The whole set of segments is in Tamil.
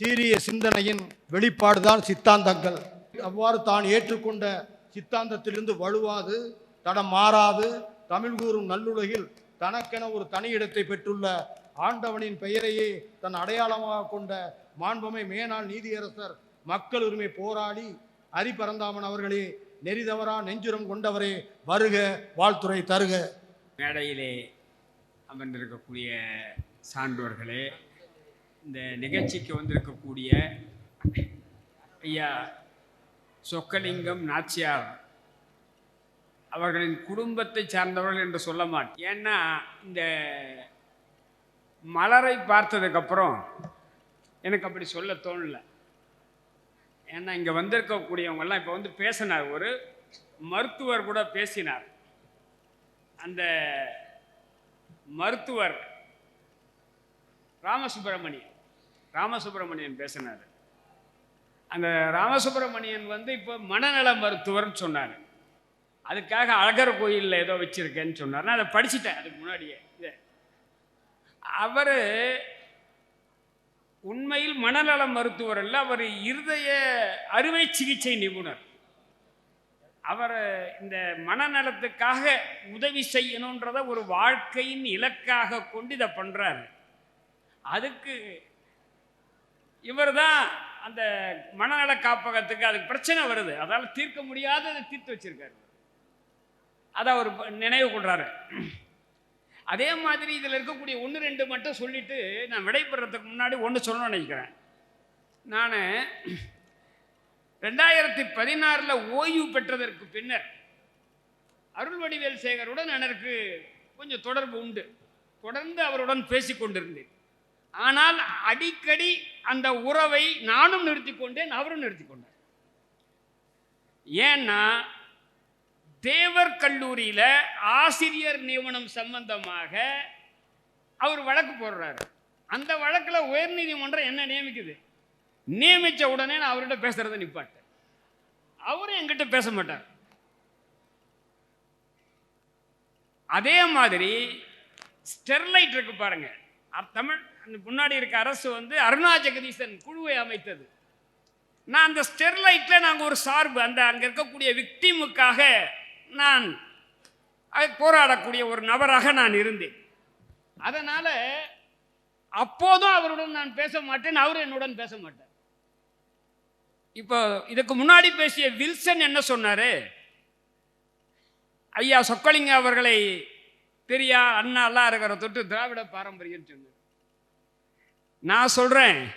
சீரிய சிந்தனையின் வெளிப்பாடுதான் சித்தாந்தங்கள். அவ்வாறு தான் ஏற்றுக்கொண்ட சித்தாந்தத்திலிருந்து வலுவாது தடம் மாறாது. தமிழ் கூறும் நல்லுலகில் தனக்கென ஒரு தனி இடத்தை பெற்றுள்ள ஆண்டவனின் பெயரையே தன் அடையாளமாக கொண்ட மாண்புமை மேனாள் நீதியரசர் மக்கள் உரிமை போராளி அரிபரந்தாமன் அவர்களே நெறிதவரா நெஞ்சுரம் கொண்டவரே வருக வாழ்த்துறை தருக. மேடையிலே அமர்ந்திருக்கக்கூடிய சான்றோர்களே இந்த நிகழ்ச்சிக்கு வந்திருக்கக்கூடிய ஐயா சொக்கலிங்கம் நாச்சியார் அவர்களின் குடும்பத்தை சார்ந்தவர்கள் என்று சொல்ல மாட்டேன். ஏன்னா இந்த மலரை பார்த்ததுக்கப்புறம் எனக்கு அப்படி சொல்ல தோணல. ஏன்னா இங்கே வந்திருக்கக்கூடியவங்கெல்லாம் இப்போ வந்து பேசினார். ஒரு மருத்துவர் கூட பேசினார். அந்த மருத்துவர் ராமசுப்பிரமணியன். ராமசுப்பிரமணியன் பேசினார். அந்த ராமசுப்பிரமணியன் வந்து இப்போ மனநல மருத்துவர்னு சொன்னார். அதுக்காக அழகர் கோயிலில் ஏதோ வச்சுருக்கேன்னு சொன்னார். நான் அதை படிச்சுட்டேன் அதுக்கு முன்னாடியே. இதை. அவர் உண்மையில் மனநல மருத்துவர் அல்ல அவர் இருதய அறுவை சிகிச்சை நிபுணர். அவர் இந்த மனநலத்துக்காக உதவி செய்யணுன்றத ஒரு வாழ்க்கையின் இலக்காக கொண்டு இதை பண்ணுறாரு அதுக்கு இவர் தான் அந்த மனநல காப்பகத்துக்கு அதுக்கு பிரச்சனை வருது. அதால் தீர்க்க முடியாததை தீர்த்து வச்சிருக்காரு. அதை அவர் நினைவு கொள்றாரு. அதே மாதிரி இதில் இருக்கக்கூடிய ஒன்று ரெண்டு மட்டும் சொல்லிட்டு நான் விடைபெறதுக்கு முன்னாடி ஒன்று சொல்லணும்னு நினைக்கிறேன். நான் ரெண்டாயிரத்தி பதினாறில் ஓய்வு பெற்றதற்கு பின்னர் அருள்வடிவேல் சேகருடன் எனக்கு கொஞ்சம் தொடர்பு உண்டு. தொடர்ந்து அவருடன் பேசிக்கொண்டிருந்தேன். ஆனால் அடிக்கடி அந்த உறவை நானும் நிறுத்தி கொண்டேன் அவரும் நிறுத்தி கொண்டார் ஏன்னா தேவர் கல்லூரியில் ஆசிரியர் நியமனம் சம்பந்தமாக அவர் வழக்கு போடுறாரு. அந்த வழக்கில் உயர்நீதிமன்றம் என்ன நியமிக்குது? நியமித்த உடனே நான் அவர்கிட்ட பேசுறதை நிப்பாட்டேன். அவரும் என்கிட்ட பேச மாட்டார். அதே மாதிரி ஸ்டெர்லைட் இருக்கு பாருங்க. தமிழ் முன்னாடி இருக்க அரசு வந்து அருணா ஜெகதீசன் குழுவை அமைத்தது. நான் அந்த ஸ்டெர்லைட்டில் நாங்கள் ஒரு சார்பு அந்த அங்கே இருக்கக்கூடிய விக்டிமுக்காக நான் அது போராடக்கூடிய ஒரு நபராக நான் இருந்தேன். அதனால் அப்போதும் அவருடன் நான் பேச மாட்டேன் அவரும் என்னுடன் பேச மாட்டார். இப்போ இதுக்கு முன்னாடி பேசிய வில்சன் என்ன சொன்னார்? ஐயா சொக்கலிங்க அவர்களை பெரியா அண்ணா எல்லாம் இருக்கிற தொட்டு திராவிட பாரம்பரியம் சொன்னார். நான் சொல்கிறேன்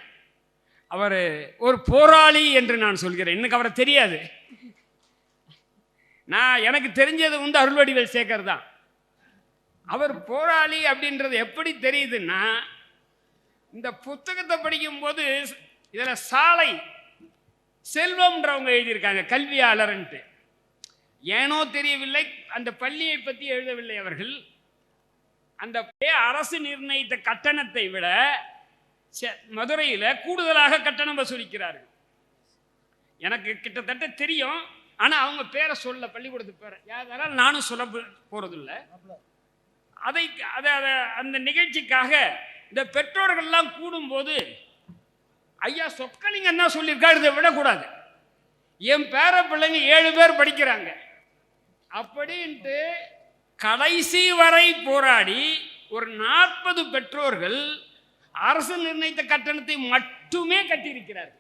அவர் ஒரு போராளி என்று நான் சொல்கிறேன். எனக்கு அவரை தெரியாது. நான் எனக்கு தெரிஞ்சது வந்து அருள்வடிவேல் சேகர் தான். அவர் போராளி அப்படின்றது எப்படி தெரியுதுன்னா இந்த புத்தகத்தை படிக்கும்போது இதில் சாலை செல்வம்ன்றவங்க எழுதியிருக்காங்க கல்வியாளர்ன்ட்டு. ஏனோ தெரியவில்லை அந்த பள்ளியை பற்றி எழுதவில்லை அவர்கள். அந்த பே- அரசு நிர்ணயித்த கட்டணத்தை விட மதுரையில் கூடுதலாக கட்டணம் வசூலிக்கிறார்கள். எனக்கு கிட்டத்தட்ட தெரியும். ஆனால் அவங்க பேரை சொல்ல பள்ளிக்கூடத்து பேரை. யாராலும் நானும் சொல்ல போகிறதில்ல அதை அதை அதை அந்த நிகழ்ச்சிக்காக இந்த பெற்றோர்கள்லாம் கூடும்போது ஐயா சொக்கலிங்கம் தான் சொல்லியிருக்கா? இதை விடக்கூடாது. என் பேர பிள்ளைங்க ஏழு பேர் படிக்கிறாங்க. அப்படின்ட்டு கடைசி வரை போராடி ஒரு நாற்பது பெற்றோர்கள் அரசு நிர்ணயித்த கட்டணத்தை மட்டுமே கட்டியிருக்கிறார்கள்.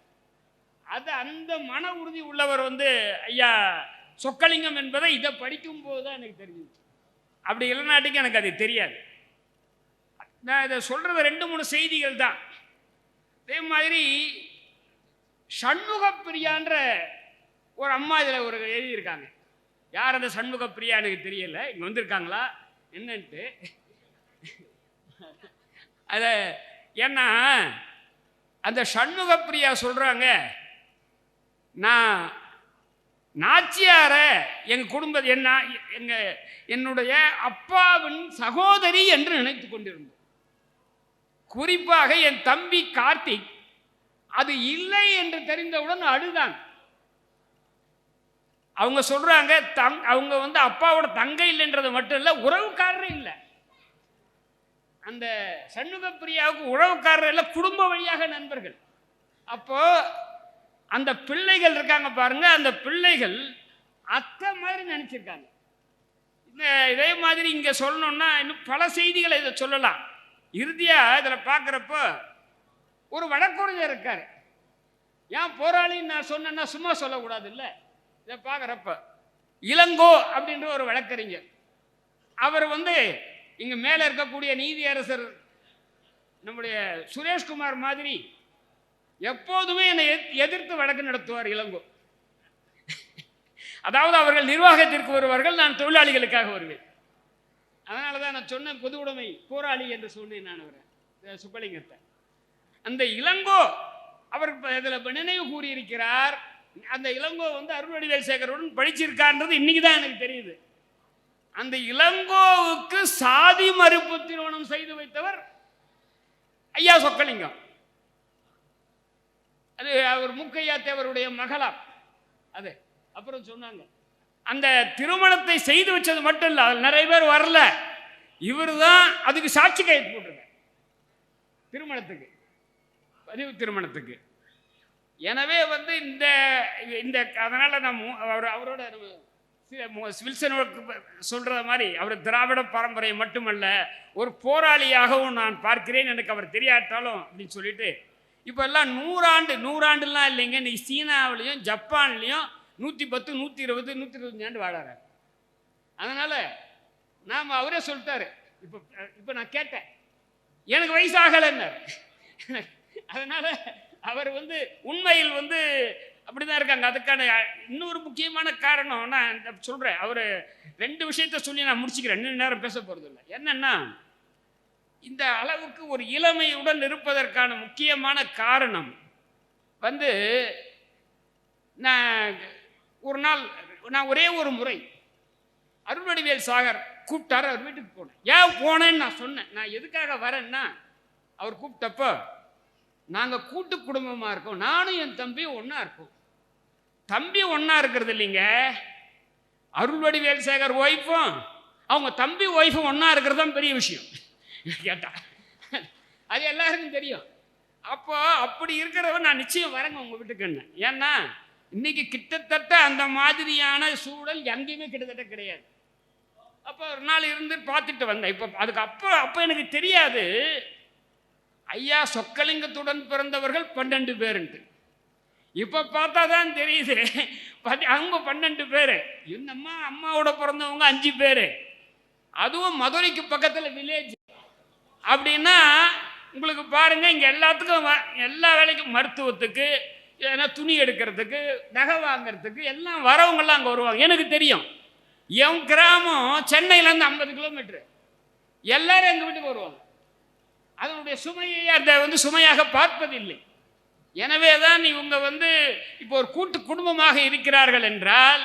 அது அந்த மன உறுதி உள்ளவர் வந்து ஐயா சொக்கலிங்கம் என்பதை இதை படிக்கும்போது தான் எனக்கு தெரியுது அப்படி இல்லைனாட்டிக்கு எனக்கு அது தெரியாது. நான் இதை சொல்கிறது ரெண்டு மூணு செய்திகள் தான். அதே மாதிரி சண்முக பிரியான்ற ஒரு அம்மா இதில் ஒரு எழுதியிருக்காங்க. யார் அந்த சண்முக பிரியா எனக்கு தெரியல. இங்கே வந்திருக்காங்களா? என்னன்ட்டு. அதை ஏன்னா அந்த சண்முகப்பிரியா சொல்கிறாங்க நான் நாச்சியார எங்கள் குடும்ப என்ன எங்கள் என்னுடைய அப்பாவின் சகோதரி என்று நினைத்து கொண்டிருந்தோம் குறிப்பாக என் தம்பி கார்த்திக் அது இல்லை என்று தெரிந்தவுடன் அழுதான். அவங்க சொல்கிறாங்க தங் அவங்க வந்து அப்பாவோட தங்கை இல்லைன்றது மட்டும் இல்லை உறவுக்காரரும் இல்லை. அந்த சண்முக பிரியாவுக்கு உறவுக்காரர் இல்லை குடும்ப வழியாக நண்பர்கள். அப்போ அந்த பிள்ளைகள் இருக்காங்க பாருங்க அந்த பிள்ளைகள் அத்தை மாதிரி நினைச்சிருக்காங்க. இந்த இதே மாதிரி இங்க சொல்லணும்னா இன்னும் பல செய்திகளை இதை சொல்லலாம். இறுதியா இதில் பார்க்குறப்போ ஒரு வழக்குரைஞர் இருக்கார். ஏன் போராளின்னு நான் சொன்னேன்னா சும்மா சொல்லக்கூடாது இல்லை இதை பார்க்குறப்ப இளங்கோ அப்படின்ற ஒரு வழக்கறிஞர். அவர் வந்து இங்கே மேலே இருக்கக்கூடிய நீதியரசர் நம்முடைய சுரேஷ்குமார் மாதிரி எப்போதுமே என்னை எதிர்த்து- எதிர்த்து வழக்கு நடத்துவார் இளங்கோ. அதாவது அவர்கள் நிர்வாகத்திற்கு வருவார்கள் நான் தொழிலாளிகளுக்காக வருவேன். அதனால தான் நான் சொன்னேன் பொது உடைமை போராளி என்று சொன்னேன் நான் அவரை. சுப்பலிங்கத்தை. அந்த இளங்கோ அவர் இதில் நினைவு கூறியிருக்கிறார் அந்த இளங்கோ வந்து அருள்வடிவேல் சேகருடன் படிச்சிருக்கார்ன்றது இன்னைக்கு தான் எனக்கு தெரியுது. அந்த இளங்கோவுக்கு சாதி மறுப்பு திருமணம் செய்து வைத்தவர் ஐயா சொக்கலிங்கம். அது அவர் முக்கையா தேவருடைய மகளா அது அப்புறம் சொன்னாங்க. அந்த திருமணத்தை செய்து வச்சது மட்டும் இல்லை அதில் நிறைய பேர் வரல. இவர் தான் அதுக்கு சாட்சி கைது போட்டுருங்க திருமணத்துக்கு பதிவு திருமணத்துக்கு. எனவே வந்து இந்த இந்த அதனால நம்ம அவர் அவரோட வில்சனுக்கு சொல்கிற மாதிரி அவர் திராவிட பரம்பரை மட்டுமல்ல ஒரு போராளியாகவும் நான் பார்க்கிறேன் எனக்கு அவர் தெரியாட்டாலும் அப்படின்னு சொல்லிட்டு இப்போ எல்லாம் நூறாண்டு நூறாண்டுலாம் இல்லைங்க. இன்றைக்கி சீனாவிலையும் ஜப்பான்லேயும் நூற்றி பத்து நூற்றி இருபது நூற்றி இருபத்தஞ்சு ஆண்டு வாழறாரு அதனால் நாம் அவரே சொல்லிட்டாரு. இப்போ இப்போ நான் கேட்டேன். எனக்கு வயசு அதனால் அவர் வந்து உண்மையில் வந்து அப்படி தான் இருக்காங்க. அதுக்கான இன்னொரு முக்கியமான காரணம் நான் சொல்கிறேன் அவர் ரெண்டு விஷயத்த சொல்லி நான் முடிச்சுக்கிறேன். ரெண்டு நேரம் பேச போகிறது இல்லை. என்னென்னா இந்த அளவுக்கு ஒரு இளமையுடன் இருப்பதற்கான முக்கியமான காரணம் வந்து நான் ஒரு நாள் நான் ஒரே ஒரு முறை அருள்வடிவேல் சாகர் கூப்பிட்டாரு அவர் வீட்டுக்கு போனேன். ஏன் போனேன்னு நான் சொன்னேன். நான் எதுக்காக வரேன்னா அவர் கூப்பிட்டப்போ நாங்கள் கூட்டு குடும்பமாக இருக்கோம். நானும் என் தம்பியும் ஒன்றா இருக்கோம். தம்பி ஒன்றா இருக்கிறது இல்லைங்க. அருள்வடி வேல்சேகர் ஒய்ஃபும் அவங்க தம்பி ஒய்ஃபும் ஒன்றா இருக்கிறது தான் பெரிய விஷயம். கேட்டா. அது எல்லாருக்கும் தெரியும். அப்போ அப்படி இருக்கிறவன் நான் நிச்சயம் வரேங்க உங்கள் வீட்டுக்குன்னு ஏன்னா இன்னைக்கு கிட்டத்தட்ட அந்த மாதிரியான சூழல் எங்கேயுமே கிட்டத்தட்ட கிடையாது. அப்போ ஒரு நாள் இருந்து பார்த்துட்டு வந்தேன். இப்போ அதுக்கு அப்போ அப்போ எனக்கு தெரியாது. ஐயா சொக்கலிங்கத்துடன் பிறந்தவர்கள் பன்னெண்டு பேருன்ட்டு இப்போ பார்த்தா தான் தெரியுது. பதி அவங்க பன்னெண்டு பேர். என்னம்மா அம்மாவோட பிறந்தவங்க அஞ்சு பேர். அதுவும் மதுரைக்கு பக்கத்தில் வில்லேஜ் அப்படின்னா உங்களுக்கு பாருங்கள் இங்கே எல்லாத்துக்கும் வ- எல்லா வேலைக்கும் மருத்துவத்துக்கு ஏன்னா துணி எடுக்கிறதுக்கு நகை வாங்குறதுக்கு எல்லாம் வரவங்கெல்லாம் அங்கே வருவாங்க. எனக்கு தெரியும். என் கிராமம் சென்னையிலேருந்து ஐம்பது கிலோமீட்ரு எல்லாரும் எங்கள் வீட்டுக்கு வருவாங்க. அதனுடைய சுமையை அந்த வந்து சுமையாக பார்ப்பதில்லை. எனவே தான் இவங்க வந்து இப்போ ஒரு கூட்டு குடும்பமாக இருக்கிறார்கள் என்றால்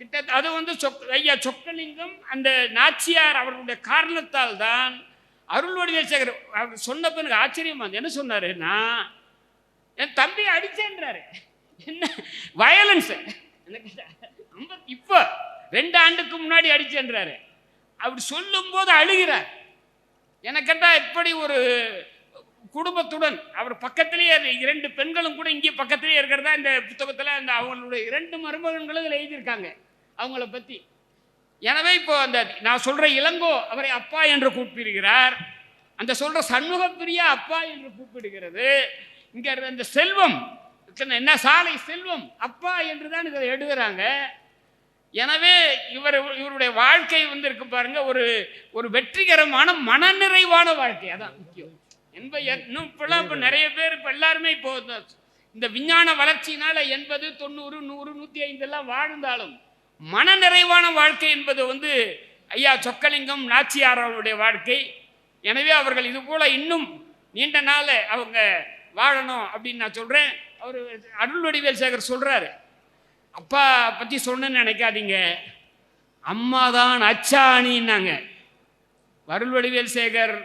கிட்ட அது வந்து சொக் ஐயா சொக்கலிங்கம் அந்த நாச்சியார் அவர்களுடைய காரணத்தால் தான் அருள்வடிவேல் சேகர் அவர் சொன்னப்ப எனக்கு ஆச்சரியமா என்ன சொன்னாருன்னா என் தம்பி அடிச்சேன்றாரு. என்ன? வயலன்ஸ் எனக்கு இப்போ ரெண்டு ஆண்டுக்கு முன்னாடி அடிச்சேன்றாரு. அப்படி சொல்லும்போது அழுகிறார். எனக்கு எப்படி ஒரு குடும்பத்துடன் அவர் பக்கத்திலேயே இரண்டு பெண்களும் கூட இங்கே பக்கத்திலேயே இருக்கிறதா இந்த புத்தகத்தில் அந்த அவங்களுடைய இரண்டு மருமகன்களும் இதில் எழுதியிருக்காங்க அவங்கள பற்றி எனவே இப்போ அந்த நான் சொல்கிற இளங்கோ அவரை அப்பா என்று கூப்பிடுகிறார். அந்த சொல்கிற சண்முகப்பிரியா அப்பா என்று கூப்பிடுகிறது. இங்கே அந்த செல்வம் என்ன சாலை செல்வம் அப்பா என்று தான் இதை எழுதுகிறாங்க எனவே இவர் இவருடைய வாழ்க்கை வந்து இருக்கு பாருங்க ஒரு ஒரு வெற்றிகரமான மனநிறைவான வாழ்க்கை அதான் முக்கியம். என்ப இன்னும் இப்பெல்லாம் இப்போ நிறைய பேர் இப்போ எல்லாருமே இப்போ இந்த- விஞ்ஞான வளர்ச்சியினால எண்பது தொண்ணூறு நூறு நூற்றி ஐந்தெல்லாம் வாழ்ந்தாலும் மனநிறைவான வாழ்க்கை என்பது வந்து ஐயா சொக்கலிங்கம் நாச்சியார் அவருடைய வாழ்க்கை. எனவே அவர்கள் இது போல இன்னும் நீண்ட நாள் அவங்க வாழணும் அப்படின்னு நான் சொல்கிறேன் அவர் அருள்வடிவேல் சேகர் சொல்கிறாரு அப்பா பற்றி சொன்னேன்னு நினைக்காதீங்க. அம்மா தான் அச்சாணின்னாங்க வருள்வடிவேல் சேகர்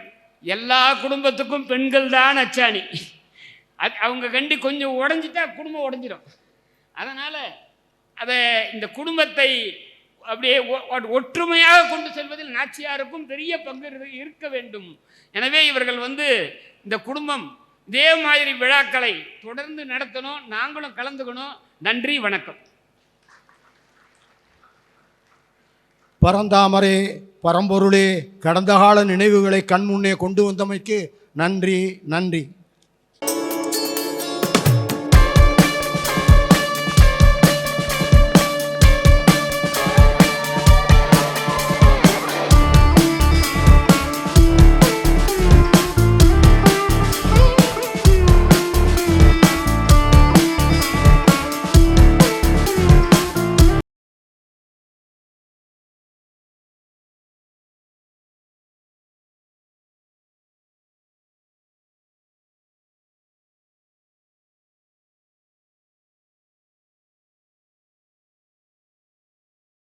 எல்லா குடும்பத்துக்கும் பெண்கள் தான் அச்சாணி. அது அவங்க கண்டி கொஞ்சம் உடஞ்சிட்டா குடும்பம் உடஞ்சிடும் அதனால் அதை இந்த குடும்பத்தை அப்படியே ஒற்றுமையாக கொண்டு செல்வதில் நாச்சியாருக்கும் பெரிய பங்கு இருக்க வேண்டும். எனவே இவர்கள் வந்து இந்த குடும்பம் இதே மாதிரி விழாக்களை தொடர்ந்து நடத்தணும். நாங்களும் கலந்துக்கணும். நன்றி வணக்கம். பரந்தாமரே பரம்பொருளே கடந்த கால நினைவுகளை கண்முன்னே கொண்டு வந்தமைக்கு நன்றி நன்றி.